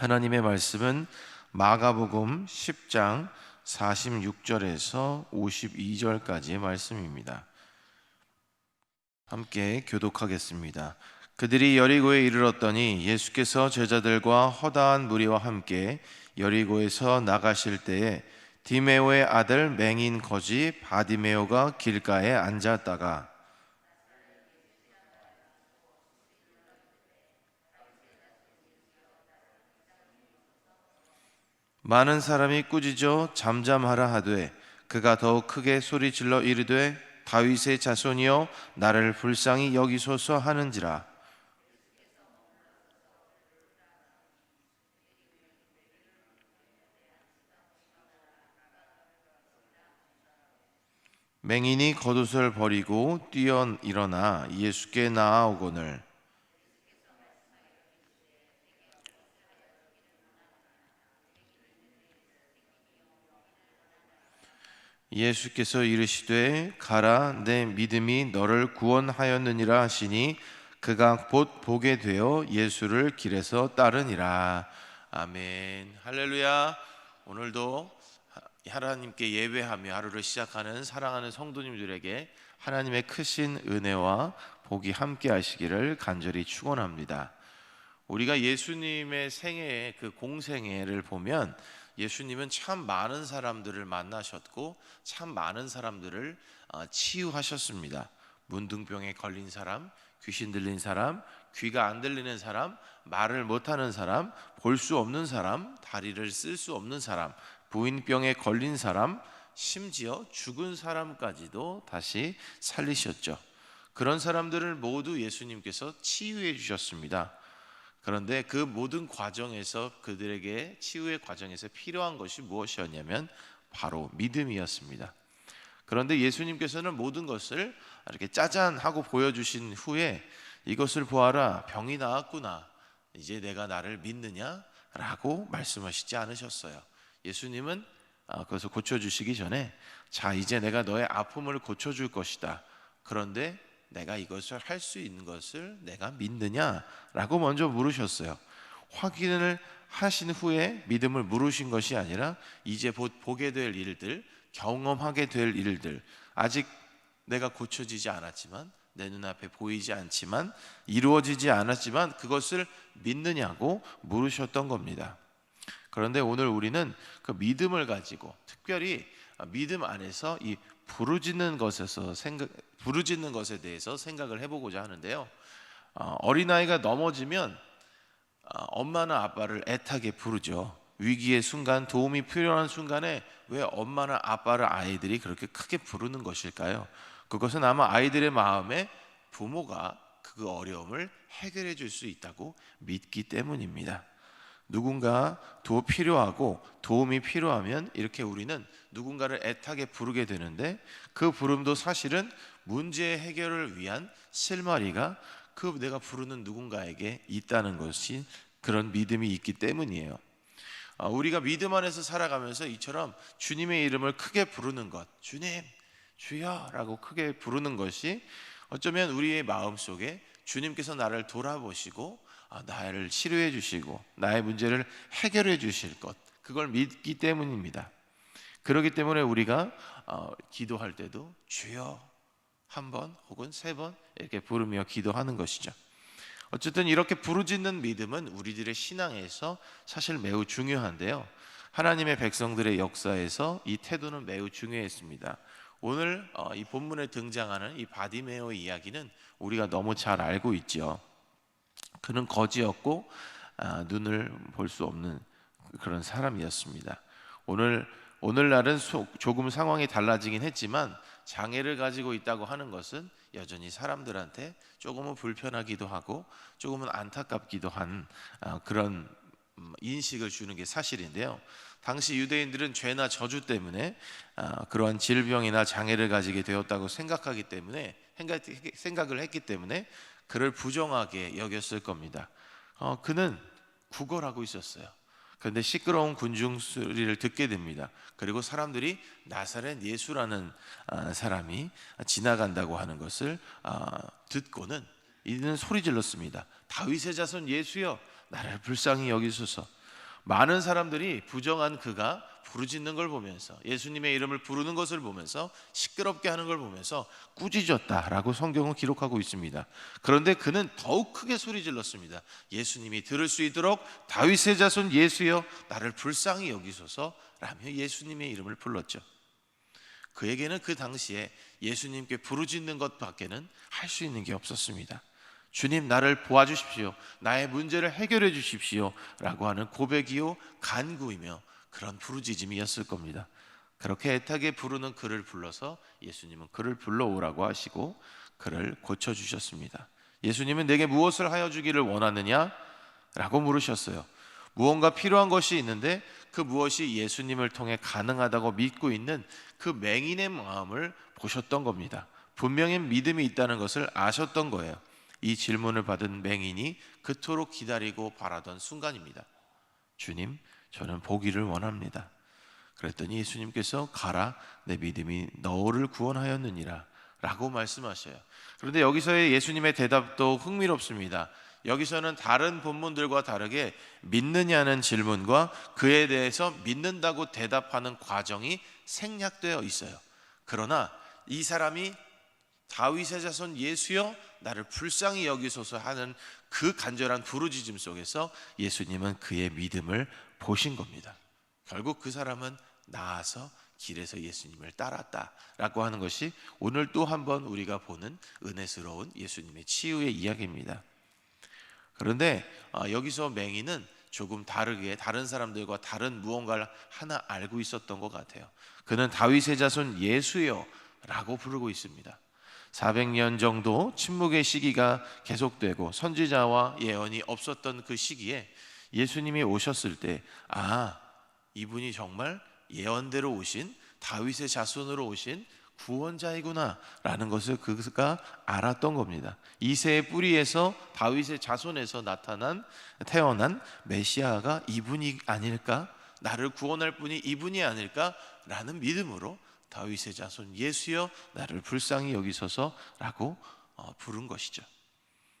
하나님의 말씀은 마가복음 10장 46절에서 52절까지의 말씀입니다. 함께 교독하겠습니다. 그들이 여리고에 이르렀더니 예수께서 제자들과 허다한 무리와 함께 여리고에서 나가실 때에 디메오의 아들 맹인 거지 바디메오가 길가에 앉았다가 많은 사람이 꾸짖어 잠잠하라 하되 그가 더욱 크게 소리질러 이르되 다윗의 자손이여 나를 불쌍히 여기소서 하는지라. 맹인이 겉옷을 버리고 뛰어 일어나 예수께 나아오거늘 예수께서 이르시되 가라 내 믿음이 너를 구원하였느니라 하시니 그가 곧 보게 되어 예수를 길에서 따르니라. 아멘. 할렐루야. 오늘도 하나님께 예배하며 하루를 시작하는 사랑하는 성도님들에게 하나님의 크신 은혜와 복이 함께 하시기를 간절히 축원합니다. 우리가 예수님의 생애의 그 공생애를 보면 예수님은 참 많은 사람들을 만나셨고 참 많은 사람들을 어, 치유하셨습니다. 문둥병에 걸린 사람, 귀신 들린 사람, 귀가 안 들리는 사람, 말을 못하는 사람, 볼 수 없는 사람, 다리를 쓸 수 없는 사람, 부인병에 걸린 사람, 심지어 죽은 사람까지도 다시 살리셨죠. 그런 사람들을 모두 예수님께서 치유해 주셨습니다. 그런데 그 모든 과정에서 그들에게 치유의 과정에서 필요한 것이 무엇이었냐면 바로 믿음이었습니다. 그런데 예수님께서는 모든 것을 이렇게 짜잔 하고 보여주신 후에 이것을 보아라 병이 나았구나 이제 내가 나를 믿느냐라고 말씀하시지 않으셨어요. 예수님은 아, 그것을 고쳐주시기 전에 자 이제 내가 너의 아픔을 고쳐줄 것이다. 그런데 내가 이것을 할 수 있는 것을 내가 믿느냐라고 먼저 물으셨어요. 확인을 하신 후에 믿음을 물으신 것이 아니라 이제 곧 보게 될 일들, 경험하게 될 일들, 아직 내가 고쳐지지 않았지만 내 눈앞에 보이지 않지만 이루어지지 않았지만 그것을 믿느냐고 물으셨던 겁니다. 그런데 오늘 우리는 그 믿음을 가지고 특별히 믿음 안에서 이 부르짖는 것에서 생각 부르짖는 것에 대해서 생각을 해보고자 하는데요. 어, 어린아이가 넘어지면 어, 엄마나 아빠를 애타게 부르죠. 위기의 순간, 도움이 필요한 순간에 왜 엄마나 아빠를 아이들이 그렇게 크게 부르는 것일까요? 그것은 아마 아이들의 마음에 부모가 그 어려움을 해결해 줄 수 있다고 믿기 때문입니다. 누군가 도 필요하고 도움이 필요하면 이렇게 우리는 누군가를 애타게 부르게 되는데 그 부름도 사실은 문제 해결을 위한 실마리가 그 내가 부르는 누군가에게 있다는 것이 그런 믿음이 있기 때문이에요. 아, 우리가 믿음 안에서 살아가면서 이처럼 주님의 이름을 크게 부르는 것, 주님, 주여라고 크게 부르는 것이 어쩌면 우리의 마음 속에 주님께서 나를 돌아보시고 아, 나를 치료해 주시고 나의 문제를 해결해 주실 것 그걸 믿기 때문입니다. 그렇기 때문에 우리가 어, 기도할 때도 주여 한 번 혹은 세 번 이렇게 부르며 기도하는 것이죠. 어쨌든 이렇게 부르짖는 믿음은 우리들의 신앙에서 사실 매우 중요한데요. 하나님의 백성들의 역사에서 이 태도는 매우 중요했습니다. 오늘 어, 이 본문에 등장하는 이 바디메오 이야기는 우리가 너무 잘 알고 있죠. 그는 거지였고 아, 눈을 볼 수 없는 그런 사람이었습니다. 오늘 오늘날은 조금 상황이 달라지긴 했지만 장애를 가지고 있다고 하는 것은 여전히 사람들한테 조금은 불편하기도 하고 조금은 안타깝기도 한 아, 그런 음, 인식을 주는 게 사실인데요. 당시 유대인들은 죄나 저주 때문에 아, 그러한 질병이나 장애를 가지게 되었다고 생각하기 때문에 생각을 했기 때문에 그를 부정하게 여겼을 겁니다. 어, 그는 구걸하고 있었어요. 그런데 시끄러운 군중 소리를 듣게 됩니다. 그리고 사람들이 나사렛 예수라는 아, 사람이 지나간다고 하는 것을 아, 듣고는 이는 소리 질렀습니다. 다윗의 자손 예수여 나를 불쌍히 여기소서. 많은 사람들이 부정한 그가 부르짖는 걸 보면서 예수님의 이름을 부르는 것을 보면서 시끄럽게 하는 걸 보면서 꾸짖었다라고 성경은 기록하고 있습니다. 그런데 그는 더욱 크게 소리 질렀습니다. 예수님이 들을 수 있도록 다윗의 자손 예수여 나를 불쌍히 여기소서라며 예수님의 이름을 불렀죠. 그에게는 그 당시에 예수님께 부르짖는 것밖에는 할 수 있는 게 없었습니다. 주님 나를 도와주십시오. 나의 문제를 해결해 주십시오. 라고 하는 고백이요 간구이며 그런 부르짖음이었을 겁니다. 그렇게 애타게 부르는 그를 불러서 예수님은 그를 불러오라고 하시고 그를 고쳐 주셨습니다. 예수님은 내게 무엇을 하여 주기를 원하느냐? 라고 물으셨어요. 무언가 필요한 것이 있는데 그 무엇이 예수님을 통해 가능하다고 믿고 있는 그 맹인의 마음을 보셨던 겁니다. 분명히 믿음이 있다는 것을 아셨던 거예요. 이 질문을 받은 맹인이 그토록 기다리고 바라던 순간입니다. 주님, 저는 보기를 원합니다. 그랬더니 예수님께서 가라, 내 믿음이 너를 구원하였느니라. 라고 말씀하셔요. 그런데 여기서의 예수님의 대답도 흥미롭습니다. 여기서는 다른 본문들과 다르게 믿느냐는 질문과 그에 대해서 믿는다고 대답하는 과정이 생략되어 있어요. 그러나 이 사람이 다윗의 자손 예수여 나를 불쌍히 여기소서 하는 그 간절한 부르짖음 속에서 예수님은 그의 믿음을 보신 겁니다. 결국 그 사람은 나아서 길에서 예수님을 따랐다라고 하는 것이 오늘 또 한 번 우리가 보는 은혜스러운 예수님의 치유의 이야기입니다. 그런데 아, 여기서 맹인은 조금 다르게 다른 사람들과 다른 무언가를 하나 알고 있었던 것 같아요. 그는 다윗의 자손 예수여라고 부르고 있습니다. 400년 정도 침묵의 시기가 계속되고 선지자와 예언이 없었던 그 시기에 예수님이 오셨을 때, 아, 이분이 정말 예언대로 오신 다윗의 자손으로 오신 구원자이구나라는 것을 그가 알았던 겁니다. 이세의 뿌리에서 다윗의 자손에서 나타난 태어난 메시아가 이분이 아닐까? 나를 구원할 분이 이분이 아닐까라는 믿음으로 다윗의 자손 예수여 나를 불쌍히 여기소서라고 어, 부른 것이죠.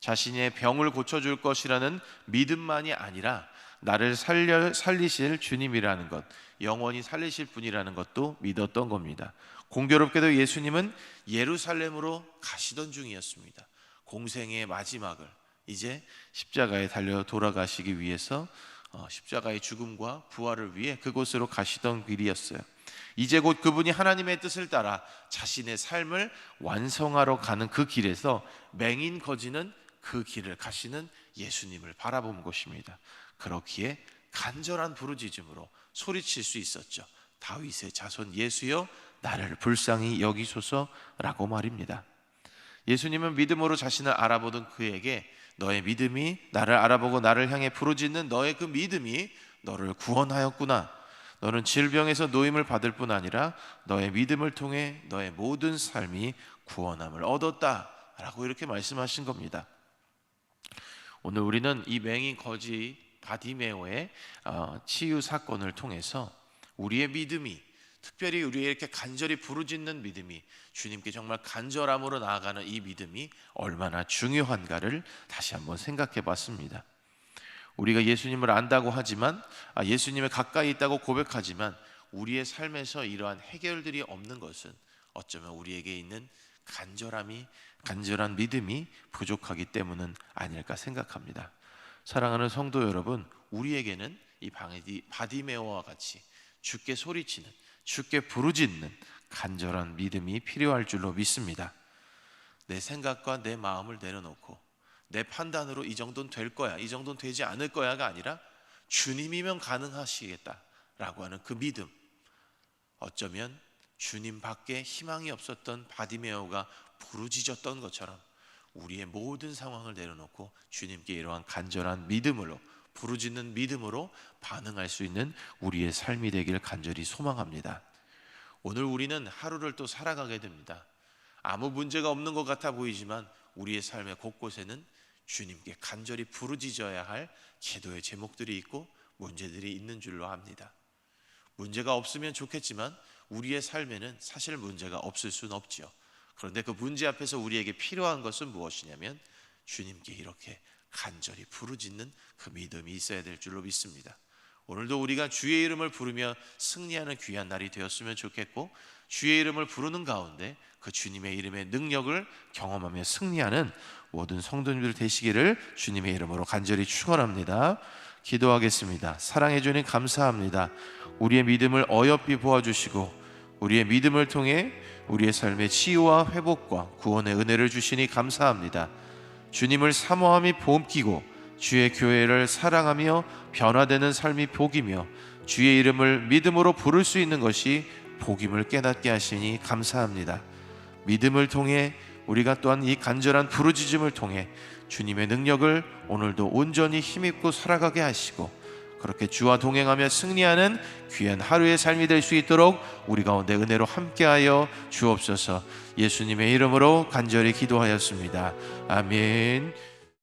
자신의 병을 고쳐줄 것이라는 믿음만이 아니라 나를 살려, 살리실 주님이라는 것, 영원히 살리실 분이라는 것도 믿었던 겁니다. 공교롭게도 예수님은 예루살렘으로 가시던 중이었습니다. 공생의 마지막을 이제 십자가에 달려 돌아가시기 위해서 어, 십자가의 죽음과 부활을 위해 그곳으로 가시던 길이었어요. 이제 곧 그분이 하나님의 뜻을 따라 자신의 삶을 완성하러 가는 그 길에서 맹인 거지는 그 길을 가시는 예수님을 바라본 것입니다. 그렇기에 간절한 부르짖음으로 소리칠 수 있었죠. 다윗의 자손 예수여 나를 불쌍히 여기소서라고 말입니다. 예수님은 믿음으로 자신을 알아보던 그에게 너의 믿음이 나를 알아보고 나를 향해 부르짖는 너의 그 믿음이 너를 구원하였구나. 너는 질병에서 노임을 받을 뿐 아니라 너의 믿음을 통해 너의 모든 삶이 구원함을 얻었다라고 이렇게 말씀하신 겁니다. 오늘 우리는 이 맹인 거지 바디메오의 어, 치유 사건을 통해서 우리의 믿음이 특별히 우리의 이렇게 간절히 부르짖는 믿음이 주님께 정말 간절함으로 나아가는 이 믿음이 얼마나 중요한가를 다시 한번 생각해 봤습니다. 우리가 예수님을 안다고 하지만 아, 예수님을 가까이 있다고 고백하지만 우리의 삶에서 이러한 해결들이 없는 것은 어쩌면 우리에게 있는 간절함이 간절한 믿음이 부족하기 때문은 아닐까 생각합니다. 사랑하는 성도 여러분, 우리에게는 이 바디메오와 같이 주께 소리치는 주께 부르짖는 간절한 믿음이 필요할 줄로 믿습니다. 내 생각과 내 마음을 내려놓고 내 판단으로 이 정도는 될 거야, 이 정도는 되지 않을 거야가 아니라 주님이면 가능하시겠다라고 하는 그 믿음. 어쩌면 주님밖에 희망이 없었던 바디메오가 부르짖었던 것처럼 우리의 모든 상황을 내려놓고 주님께 이러한 간절한 믿음으로 부르짖는 믿음으로 반응할 수 있는 우리의 삶이 되길 간절히 소망합니다. 오늘 우리는 하루를 또 살아가게 됩니다. 아무 문제가 없는 것 같아 보이지만 우리의 삶의 곳곳에는 주님께 간절히 부르짖어야 할 기도의 제목들이 있고 문제들이 있는 줄로 압니다. 문제가 없으면 좋겠지만 우리의 삶에는 사실 문제가 없을 수는 없지요. 그런데 그 문제 앞에서 우리에게 필요한 것은 무엇이냐면 주님께 이렇게 간절히 부르짖는 그 믿음이 있어야 될 줄로 믿습니다. 오늘도 우리가 주의 이름을 부르며 승리하는 귀한 날이 되었으면 좋겠고 주의 이름을 부르는 가운데 그 주님의 이름의 능력을 경험하며 승리하는 모든 성도님들 되시기를 주님의 이름으로 간절히 축원합니다. 기도하겠습니다. 사랑해 주님 감사합니다. 우리의 믿음을 어여삐 보아주시고 우리의 믿음을 통해 우리의 삶의 치유와 회복과 구원의 은혜를 주시니 감사합니다. 주님을 사모함이 봄기고 주의 교회를 사랑하며 변화되는 삶이 복이며 주의 이름을 믿음으로 부를 수 있는 것이 복임을 깨닫게 하시니 감사합니다. 믿음을 통해 우리가 또한 이 간절한 부르짖음을 통해 주님의 능력을 오늘도 온전히 힘입고 살아가게 하시고 그렇게 주와 동행하며 승리하는 귀한 하루의 삶이 될 수 있도록 우리 가운데 은혜로 함께하여 주옵소서 예수님의 이름으로 간절히 기도하였습니다. 아멘.